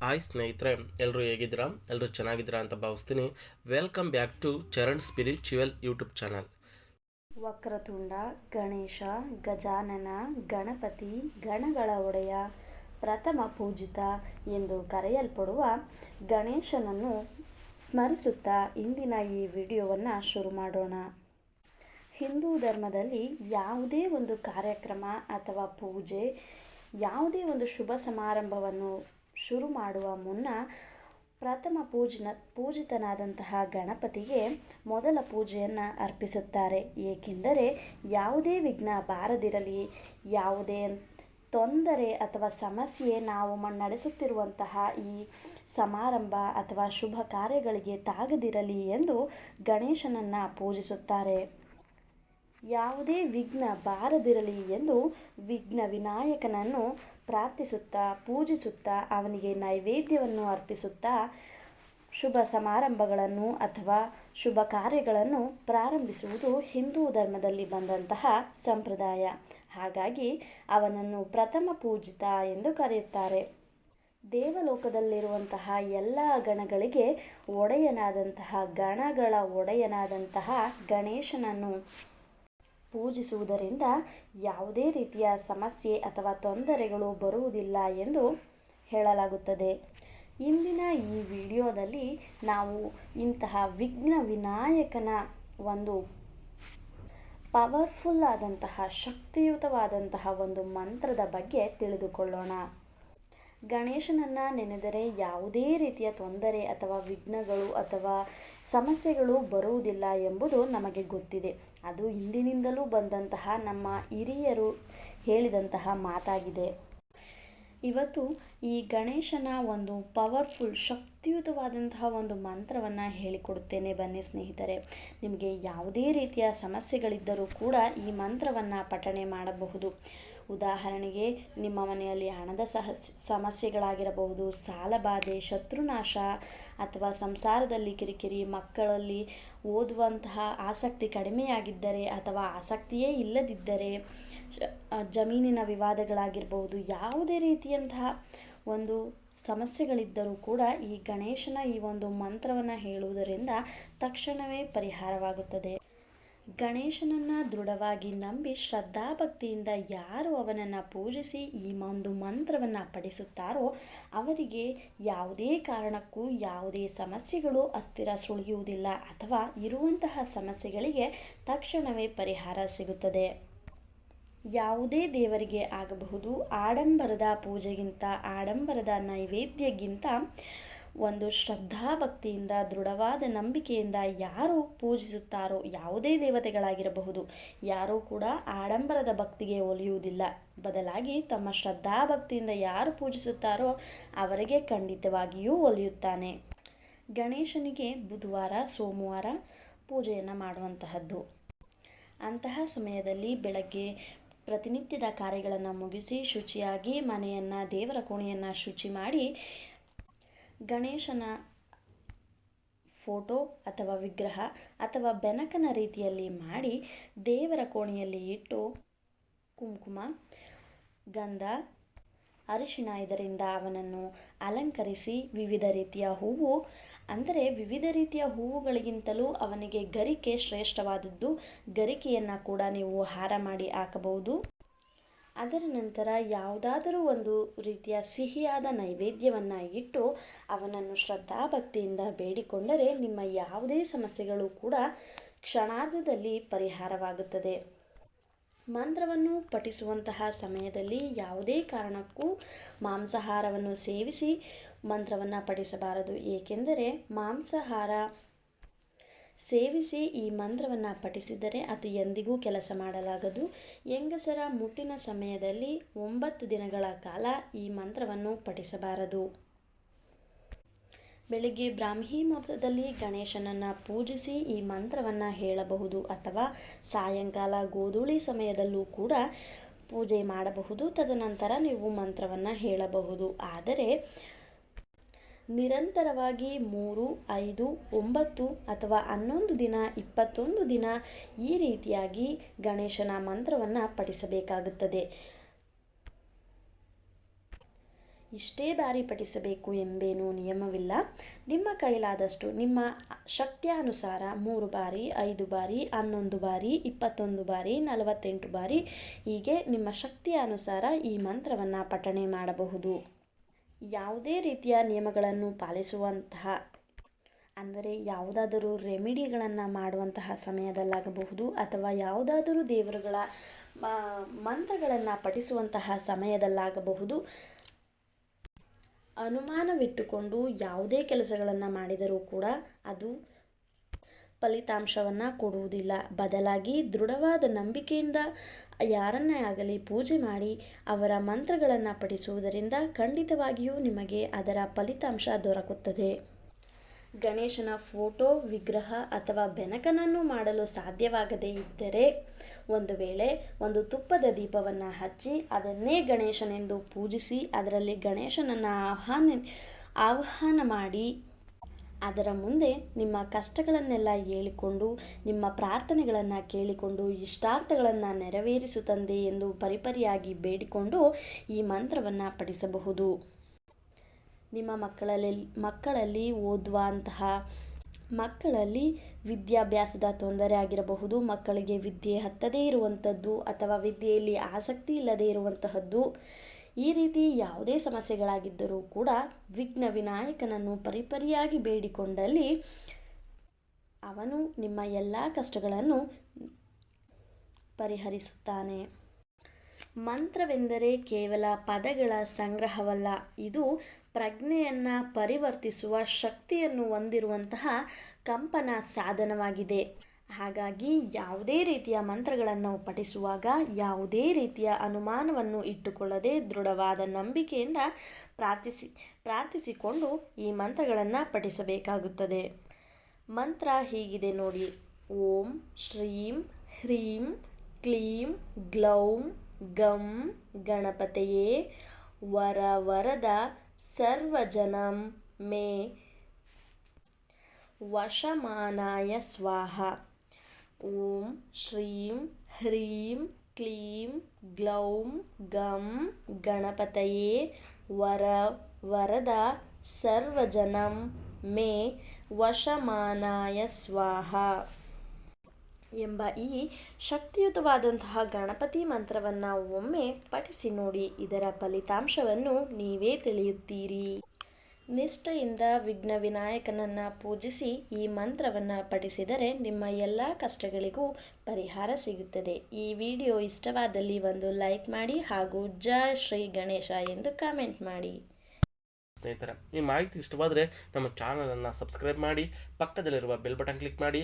Hi ಸ್ನೇಹಿತರೆ ಎಲ್ಲರೂ ಹೇಗಿದ್ದೀರಾ? ಎಲ್ಲರೂ ಚೆನ್ನಾಗಿದ್ದೀರಾ ಅಂತ ಭಾವಿಸ್ತೀನಿ. Welcome back to Charan spiritual YouTube channel Vakratunda, Ganesha, Gajanana, Ganapati, ಗಣಗಳ ಒಡೆಯ, ಪ್ರಥಮ ಪೂಜಿತ ಎಂದು ಕರೆಯಲ್ಪಡುವ ಗಣೇಶನನ್ನು ಸ್ಮರಿಸುತ್ತಾ ಇಂದಿನ ಈ ವಿಡಿಯೋವನ್ನು ಶುರು ಮಾಡೋಣ. ಹಿಂದೂ ಧರ್ಮದಲ್ಲಿ ಯಾವುದೇ ಒಂದು ಕಾರ್ಯಕ್ರಮ ಅಥವಾ ಪೂಜೆ, ಯಾವುದೇ ಒಂದು ಶುಭ ಸಮಾರಂಭವನ್ನು ಶುರು ಮಾಡುವ ಮುನ್ನ ಪ್ರಥಮ ಪೂಜನ ಪೂಜಿತನಾದಂತಹ ಗಣಪತಿಗೆ ಮೊದಲ ಪೂಜೆಯನ್ನು ಅರ್ಪಿಸುತ್ತಾರೆ. ಏಕೆಂದರೆ ಯಾವುದೇ ವಿಘ್ನ ಬಾರದಿರಲಿ, ಯಾವುದೇ ತೊಂದರೆ ಅಥವಾ ಸಮಸ್ಯೆ ನಾವು ನಡೆಸುತ್ತಿರುವಂತಹ ಈ ಸಮಾರಂಭ ಅಥವಾ ಶುಭ ಕಾರ್ಯಗಳಿಗೆ ತಾಗದಿರಲಿ ಎಂದು ಗಣೇಶನನ್ನು ಪೂಜಿಸುತ್ತಾರೆ. ಯಾವುದೇ ವಿಘ್ನ ಬಾರದಿರಲಿ ಎಂದು ವಿಘ್ನ ವಿನಾಯಕನನ್ನು ಪ್ರಾರ್ಥಿಸುತ್ತಾ, ಪೂಜಿಸುತ್ತಾ, ಅವನಿಗೆ ನೈವೇದ್ಯವನ್ನು ಅರ್ಪಿಸುತ್ತಾ, ಶುಭ ಸಮಾರಂಭಗಳನ್ನು ಅಥವಾ ಶುಭ ಕಾರ್ಯಗಳನ್ನು ಪ್ರಾರಂಭಿಸುವುದು ಹಿಂದೂ ಧರ್ಮದಲ್ಲಿ ಬಂದಂತಹ ಸಂಪ್ರದಾಯ. ಹಾಗಾಗಿ ಅವನನ್ನು ಪ್ರಥಮ ಪೂಜಿತ ಎಂದು ಕರೆಯುತ್ತಾರೆ. ದೇವಲೋಕದಲ್ಲಿರುವಂತಹ ಎಲ್ಲ ಗಣಗಳಿಗೆ ಒಡೆಯನಾದಂತಹ, ಗಣಗಳ ಒಡೆಯನಾದಂತಹ ಗಣೇಶನನ್ನು ಪೂಜಿಸುವುದರಿಂದ ಯಾವುದೇ ರೀತಿಯ ಸಮಸ್ಯೆ ಅಥವಾ ತೊಂದರೆಗಳು ಬರುವುದಿಲ್ಲ ಎಂದು ಹೇಳಲಾಗುತ್ತದೆ. ಇಂದಿನ ಈ ವಿಡಿಯೋದಲ್ಲಿ ನಾವು ಇಂತಹ ವಿಘ್ನ ವಿನಾಯಕನ ಒಂದು ಪವರ್ಫುಲ್ ಆದಂತಹ ಶಕ್ತಿಯುತವಾದಂತಹ ಒಂದು ಮಂತ್ರದ ಬಗ್ಗೆ ತಿಳಿದುಕೊಳ್ಳೋಣ. ಗಣೇಶನನ್ನು ನೆನೆದರೆ ಯಾವುದೇ ರೀತಿಯ ತೊಂದರೆ ಅಥವಾ ವಿಘ್ನಗಳು ಅಥವಾ ಸಮಸ್ಯೆಗಳು ಬರುವುದಿಲ್ಲ ಎಂಬುದು ನಮಗೆ ಗೊತ್ತಿದೆ. ಅದು ಹಿಂದಿನಿಂದಲೂ ಬಂದಂತಹ ನಮ್ಮ ಹಿರಿಯರು ಹೇಳಿದಂತಹ ಮಾತಾಗಿದೆ. ಇವತ್ತು ಈ ಗಣೇಶನ ಒಂದು ಪವರ್ಫುಲ್, ಶಕ್ತಿಯುತವಾದಂತಹ ಒಂದು ಮಂತ್ರವನ್ನು ಹೇಳಿಕೊಡುತ್ತೇನೆ ಬನ್ನಿ ಸ್ನೇಹಿತರೆ. ನಿಮಗೆ ಯಾವುದೇ ರೀತಿಯ ಸಮಸ್ಯೆಗಳಿದ್ದರೂ ಕೂಡ ಈ ಮಂತ್ರವನ್ನು ಪಠಣೆ ಮಾಡಬಹುದು. ಉದಾಹರಣೆಗೆ, ನಿಮ್ಮ ಮನೆಯಲ್ಲಿ ಹಣದ ಸಹ, ಸಮಸ್ಯೆಗಳಾಗಿರಬಹುದು ಸಾಲಬಾಧೆ ಶತ್ರುನಾಶ ಅಥವಾ ಸಂಸಾರದಲ್ಲಿ ಕಿರಿಕಿರಿ, ಮಕ್ಕಳಲ್ಲಿ ಓದುವಂತಹ ಆಸಕ್ತಿ ಕಡಿಮೆಯಾಗಿದ್ದರೆ ಅಥವಾ ಆಸಕ್ತಿಯೇ ಇಲ್ಲದಿದ್ದರೆ ಜಮೀನಿನ ವಿವಾದಗಳಾಗಿರಬಹುದು, ಯಾವುದೇ ರೀತಿಯಂತಹ ಒಂದು ಸಮಸ್ಯೆಗಳಿದ್ದರೂ ಕೂಡ ಈ ಗಣೇಶನ ಈ ಒಂದು ಮಂತ್ರವನ್ನು ಹೇಳುವುದರಿಂದ ತಕ್ಷಣವೇ ಪರಿಹಾರವಾಗುತ್ತದೆ. ಗಣೇಶನನ್ನು ದೃಢವಾಗಿ ನಂಬಿ ಶ್ರದ್ಧಾಭಕ್ತಿಯಿಂದ ಯಾರು ಅವನನ್ನು ಪೂಜಿಸಿ ಈ ಒಂದು ಮಂತ್ರವನ್ನು ಪಡಿಸುತ್ತಾರೋ ಅವರಿಗೆ ಯಾವುದೇ ಕಾರಣಕ್ಕೂ ಯಾವುದೇ ಸಮಸ್ಯೆಗಳು ಹತ್ತಿರ ಸುಳಿಯುವುದಿಲ್ಲ ಅಥವಾ ಇರುವಂತಹ ಸಮಸ್ಯೆಗಳಿಗೆ ತಕ್ಷಣವೇ ಪರಿಹಾರ ಸಿಗುತ್ತದೆ. ಯಾವುದೇ ದೇವರಿಗೆ ಆಗಬಹುದು ಆಡಂಬರದ ಪೂಜೆಗಿಂತ ಆಡಂಬರದ ನೈವೇದ್ಯಕ್ಕಿಂತ ಒಂದು ಶ್ರದ್ಧಾಭಕ್ತಿಯಿಂದ, ದೃಢವಾದ ನಂಬಿಕೆಯಿಂದ ಯಾರು ಪೂಜಿಸುತ್ತಾರೋ ಯಾವುದೇ ದೇವತೆಗಳಾಗಿರಬಹುದು. ಯಾರೂ ಕೂಡ ಆಡಂಬರದ ಭಕ್ತಿಗೆ ಒಲಿಯುವುದಿಲ್ಲ. ಬದಲಾಗಿ ತಮ್ಮ ಶ್ರದ್ಧಾಭಕ್ತಿಯಿಂದ ಯಾರು ಪೂಜಿಸುತ್ತಾರೋ ಅವರಿಗೆ ಖಂಡಿತವಾಗಿಯೂ ಒಲಿಯುತ್ತಾನೆ. ಗಣೇಶನಿಗೆ ಬುಧವಾರ, ಸೋಮವಾರ ಪೂಜೆಯನ್ನು ಮಾಡುವಂತಹದ್ದು. ಅಂತಹ ಸಮಯದಲ್ಲಿ ಬೆಳಗ್ಗೆ ಪ್ರತಿನಿತ್ಯದ ಕಾರ್ಯಗಳನ್ನು ಮುಗಿಸಿ ಶುಚಿಯಾಗಿ ಮನೆಯನ್ನು, ದೇವರ ಕೋಣೆಯನ್ನು ಶುಚಿ ಮಾಡಿ ಗಣೇಶನ ಫೋಟೋ ಅಥವಾ ವಿಗ್ರಹ ಅಥವಾ ಬೆನಕನ ರೀತಿಯಲ್ಲಿ ಮಾಡಿ ದೇವರ ಕೋಣೆಯಲ್ಲಿ ಇಟ್ಟು ಕುಂಕುಮ, ಗಂಧ, ಅರಿಶಿಣ ಇದರಿಂದ ಅವನನ್ನು ಅಲಂಕರಿಸಿ ವಿವಿಧ ರೀತಿಯ ಹೂವು, ಅಂದರೆ ವಿವಿಧ ರೀತಿಯ ಹೂವುಗಳಿಗಿಂತಲೂ ಅವನಿಗೆ ಗರಿಕೆ ಶ್ರೇಷ್ಠವಾದದ್ದು. ಗರಿಕೆಯನ್ನು ಕೂಡ ನೀವು ಹಾರ ಮಾಡಿ ಹಾಕಬಹುದು. ಅದರ ನಂತರ ಯಾವುದಾದರೂ ಒಂದು ರೀತಿಯ ಸಿಹಿಯಾದ ನೈವೇದ್ಯವನ್ನು ಇಟ್ಟು ಅವನನ್ನು ಶ್ರದ್ಧಾಭಕ್ತಿಯಿಂದ ಬೇಡಿಕೊಂಡರೆ ನಿಮ್ಮ ಯಾವುದೇ ಸಮಸ್ಯೆಗಳು ಕೂಡ ಕ್ಷಣಾರ್ಧದಲ್ಲಿ ಪರಿಹಾರವಾಗುತ್ತದೆ. ಮಂತ್ರವನ್ನು ಪಠಿಸುವಂತಹ ಸಮಯದಲ್ಲಿ ಯಾವುದೇ ಕಾರಣಕ್ಕೂ ಮಾಂಸಾಹಾರವನ್ನು ಸೇವಿಸಿ ಮಂತ್ರವನ್ನು ಪಠಿಸಬಾರದು. ಏಕೆಂದರೆ ಮಾಂಸಾಹಾರ ಸೇವಿಸಿ ಈ ಮಂತ್ರವನ್ನು ಪಠಿಸಿದರೆ ಅದು ಎಂದಿಗೂ ಕೆಲಸ ಮಾಡಲಾಗದು. ಹೆಂಗಸರ ಮುಟ್ಟಿನ ಸಮಯದಲ್ಲಿ ಒಂಬತ್ತು ದಿನಗಳ ಕಾಲ ಈ ಮಂತ್ರವನ್ನು ಪಠಿಸಬಾರದು. ಬೆಳಿಗ್ಗೆ ಬ್ರಾಹ್ಮಿ ಮುಹೂರ್ತದಲ್ಲಿ ಗಣೇಶನನ್ನು ಪೂಜಿಸಿ ಈ ಮಂತ್ರವನ್ನು ಹೇಳಬಹುದು ಅಥವಾ ಸಾಯಂಕಾಲ ಗೋಧೂಳಿ ಸಮಯದಲ್ಲೂ ಕೂಡ ಪೂಜೆ ಮಾಡಬಹುದು. ತದನಂತರ ನೀವು ಮಂತ್ರವನ್ನು ಹೇಳಬಹುದು. ಆದರೆ ನಿರಂತರವಾಗಿ ಮೂರು, ಐದು, ಒಂಬತ್ತು ಅಥವಾ ಹನ್ನೊಂದು ದಿನ, ಇಪ್ಪತ್ತೊಂದು ದಿನ ಈ ರೀತಿಯಾಗಿ ಗಣೇಶನ ಮಂತ್ರವನ್ನು ಪಠಿಸಬೇಕಾಗುತ್ತದೆ. ಇಷ್ಟೇ ಬಾರಿ ಪಠಿಸಬೇಕು ಎಂಬೇನೂ ನಿಯಮವಿಲ್ಲ. ನಿಮ್ಮ ಕೈಲಾದಷ್ಟು ನಿಮ್ಮ ಶಕ್ತಿಯಾನುಸಾರ ಮೂರು ಬಾರಿ, ಐದು ಬಾರಿ, ಹನ್ನೊಂದು ಬಾರಿ, ಇಪ್ಪತ್ತೊಂದು ಬಾರಿ, ನಲವತ್ತೆಂಟು ಬಾರಿ ಹೀಗೆ ನಿಮ್ಮ ಶಕ್ತಿಯಾನುಸಾರ ಈ ಮಂತ್ರವನ್ನು ಪಠಣೆ ಮಾಡಬಹುದು. ಯಾವುದೇ ರೀತಿಯ ನಿಯಮಗಳನ್ನು ಪಾಲಿಸುವಂತಹ, ಅಂದರೆ ಯಾವುದಾದರೂ ರೆಮಿಡಿಗಳನ್ನು ಮಾಡುವಂತಹ ಸಮಯದಲ್ಲಾಗಬಹುದು ಅಥವಾ ಯಾವುದಾದರೂ ದೇವರುಗಳ ಮಂತ್ರಗಳನ್ನು ಪಠಿಸುವಂತಹ ಸಮಯದಲ್ಲಾಗಬಹುದು. ಅನುಮಾನವಿಟ್ಟುಕೊಂಡು ಯಾವುದೇ ಕೆಲಸಗಳನ್ನು ಮಾಡಿದರೂ ಕೂಡ ಅದು ಫಲಿತಾಂಶವನ್ನು ಕೊಡುವುದಿಲ್ಲ. ಬದಲಾಗಿ ದೃಢವಾದ ನಂಬಿಕೆಯಿಂದ ಯಾರನ್ನೇ ಆಗಲಿ ಪೂಜೆ ಮಾಡಿ ಅವರ ಮಂತ್ರಗಳನ್ನು ಪಠಿಸುವುದರಿಂದ ಖಂಡಿತವಾಗಿಯೂ ನಿಮಗೆ ಅದರ ಫಲಿತಾಂಶ ದೊರಕುತ್ತದೆ. ಗಣೇಶನ ಫೋಟೋ, ವಿಗ್ರಹ ಅಥವಾ ಬೆನಕನನ್ನು ಮಾಡಲು ಸಾಧ್ಯವಾಗದೇ ಇದ್ದರೆ ಒಂದು ವೇಳೆ ಒಂದು ತುಪ್ಪದ ದೀಪವನ್ನು ಹಚ್ಚಿ ಅದನ್ನೇ ಗಣೇಶನೆಂದು ಪೂಜಿಸಿ ಅದರಲ್ಲಿ ಗಣೇಶನನ್ನು ಆಹ್ವಾನ ಆಹ್ವಾನ ಮಾಡಿ ಅದರ ಮುಂದೆ ನಿಮ್ಮ ಕಷ್ಟಗಳನ್ನೆಲ್ಲ ಹೇಳಿಕೊಂಡು, ನಿಮ್ಮ ಪ್ರಾರ್ಥನೆಗಳನ್ನು ಕೇಳಿಕೊಂಡು, ಇಷ್ಟಾರ್ಥಗಳನ್ನು ನೆರವೇರಿಸು ತಂದೆ ಎಂದು ಪರಿಪರಿಯಾಗಿ ಬೇಡಿಕೊಂಡು ಈ ಮಂತ್ರವನ್ನು ಪಠಿಸಬಹುದು. ನಿಮ್ಮ ಮಕ್ಕಳಲ್ಲಿ ಮಕ್ಕಳಲ್ಲಿ ಓದುವಂತಹ ಮಕ್ಕಳಲ್ಲಿ ವಿದ್ಯಾಭ್ಯಾಸದ ತೊಂದರೆ ಆಗಿರಬಹುದು, ಮಕ್ಕಳಿಗೆ ವಿದ್ಯೆ ಹತ್ತದೇ ಇರುವಂಥದ್ದು ಅಥವಾ ವಿದ್ಯೆಯಲ್ಲಿ ಆಸಕ್ತಿ ಇಲ್ಲದೇ ಇರುವಂತಹದ್ದು. ಈ ರೀತಿ ಯಾವುದೇ ಸಮಸ್ಯೆಗಳಾಗಿದ್ದರೂ ಕೂಡ ವಿಘ್ನ ವಿನಾಯಕನನ್ನು ಪರಿಪರಿಯಾಗಿ ಬೇಡಿಕೊಂಡಲ್ಲಿ ಅವನು ನಿಮ್ಮ ಎಲ್ಲ ಕಷ್ಟಗಳನ್ನು ಪರಿಹರಿಸುತ್ತಾನೆ. ಮಂತ್ರವೆಂದರೆ ಕೇವಲ ಪದಗಳ ಸಂಗ್ರಹವಲ್ಲ, ಇದು ಪ್ರಜ್ಞೆಯನ್ನು ಪರಿವರ್ತಿಸುವ ಶಕ್ತಿಯನ್ನು ಹೊಂದಿರುವಂತಹ ಕಂಪನ ಸಾಧನವಾಗಿದೆ. ಹಾಗಾಗಿ ಯಾವುದೇ ರೀತಿಯ ಮಂತ್ರಗಳನ್ನು ಪಠಿಸುವಾಗ ಯಾವುದೇ ರೀತಿಯ ಅನುಮಾನವನ್ನು ಇಟ್ಟುಕೊಳ್ಳದೆ ದೃಢವಾದ ನಂಬಿಕೆಯಿಂದ ಪ್ರಾರ್ಥಿಸಿ, ಪ್ರಾರ್ಥಿಸಿಕೊಂಡು ಈ ಮಂತ್ರಗಳನ್ನು ಪಠಿಸಬೇಕಾಗುತ್ತದೆ. ಮಂತ್ರ ಹೀಗಿದೆ ನೋಡಿ. ಓಂ ಶ್ರೀಂ ಹ್ರೀಂ ಕ್ಲೀಂ ಗ್ಲೌಂ ಗಂ ಗಣಪತೆಯೇ ವರ ವರದ ಸರ್ವಜನಂ ಮೇ ವಶಮಾನಾಯ ಸ್ವಾಹ. ಓಂ ಶ್ರೀಂ ಹ್ರೀಂ ಕ್ಲೀಂ ಗ್ಲೌಂ ಗಂ ಗಣಪತಯೇ ವರ ವರದ ಸರ್ವಜನಂ ಮೇ ವಶಮಾನಾಯ ಸ್ವಾಹ ಎಂಬ ಈ ಶಕ್ತಿಯುತವಾದಂತಹ ಗಣಪತಿ ಮಂತ್ರವನ್ನು ಒಮ್ಮೆ ಪಠಿಸಿ ನೋಡಿ, ಇದರ ಫಲಿತಾಂಶವನ್ನು ನೀವೇ ತಿಳಿಯುತ್ತೀರಿ. ನಿಷ್ಠೆಯಿಂದ ವಿಘ್ನ ವಿನಾಯಕನನ್ನು ಪೂಜಿಸಿ ಈ ಮಂತ್ರವನ್ನು ಪಠಿಸಿದರೆ ನಿಮ್ಮ ಎಲ್ಲ ಕಷ್ಟಗಳಿಗೂ ಪರಿಹಾರ ಸಿಗುತ್ತದೆ. ಈ ವಿಡಿಯೋ ಇಷ್ಟವಾದಲ್ಲಿ ಒಂದು ಲೈಕ್ ಮಾಡಿ ಹಾಗೂ ಜಯ ಶ್ರೀ ಗಣೇಶ ಎಂದು ಕಾಮೆಂಟ್ ಮಾಡಿ. ಸ್ನೇಹಿತರೆ, ಈ ಮಾಹಿತಿ ಇಷ್ಟವಾದರೆ ನಮ್ಮ ಚಾನಲನ್ನು ಸಬ್ಸ್ಕ್ರೈಬ್ ಮಾಡಿ, ಪಕ್ಕದಲ್ಲಿರುವ ಬೆಲ್ ಬಟನ್ ಕ್ಲಿಕ್ ಮಾಡಿ.